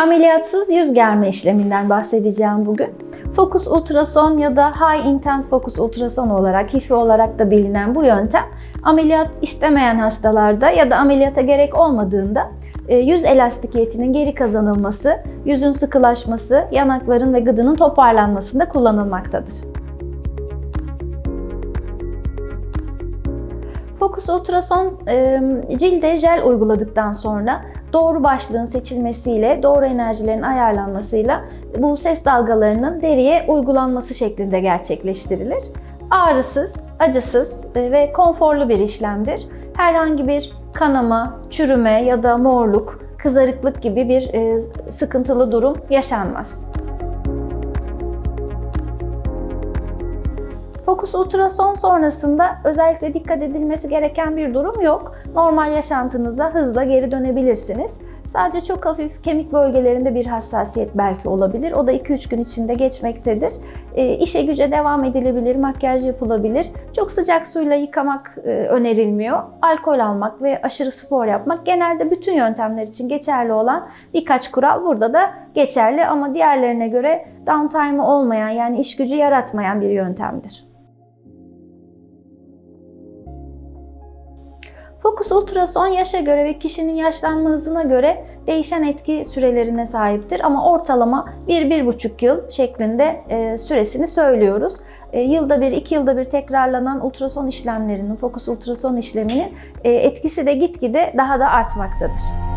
Ameliyatsız yüz germe işleminden bahsedeceğim bugün. Fokus ultrason ya da High Intense Focus Ultrason olarak, HIFI olarak da bilinen bu yöntem ameliyat istemeyen hastalarda ya da ameliyata gerek olmadığında e, yüz elastikiyetinin geri kazanılması, yüzün sıkılaşması, yanakların ve gıdının toparlanmasında kullanılmaktadır. Fokus ultrason e, cilde jel uyguladıktan sonra doğru başlığın seçilmesiyle, doğru enerjilerin ayarlanmasıyla bu ses dalgalarının deriye uygulanması şeklinde gerçekleştirilir. Ağrısız, acısız e, ve konforlu bir işlemdir. Herhangi bir kanama, çürüme ya da morluk, kızarıklık gibi bir e, sıkıntılı durum yaşanmaz. Fokus ultrason sonrasında özellikle dikkat edilmesi gereken bir durum yok. Normal yaşantınıza hızla geri dönebilirsiniz. Sadece çok hafif kemik bölgelerinde bir hassasiyet belki olabilir. O da 2-3 gün içinde geçmektedir. E, işe güce devam edilebilir, makyaj yapılabilir. Çok sıcak suyla yıkamak e, önerilmiyor. Alkol almak ve aşırı spor yapmak genelde bütün yöntemler için geçerli olan birkaç kural burada da geçerli ama diğerlerine göre downtime olmayan yani iş gücü yaratmayan bir yöntemdir. Fokus ultrason yaşa göre ve kişinin yaşlanma hızına göre değişen etki sürelerine sahiptir ama ortalama 1-1,5 yıl şeklinde e, süresini söylüyoruz. E, yılda bir, iki yılda bir tekrarlanan ultrason işlemlerinin, fokus ultrason işleminin e, etkisi de gitgide daha da artmaktadır.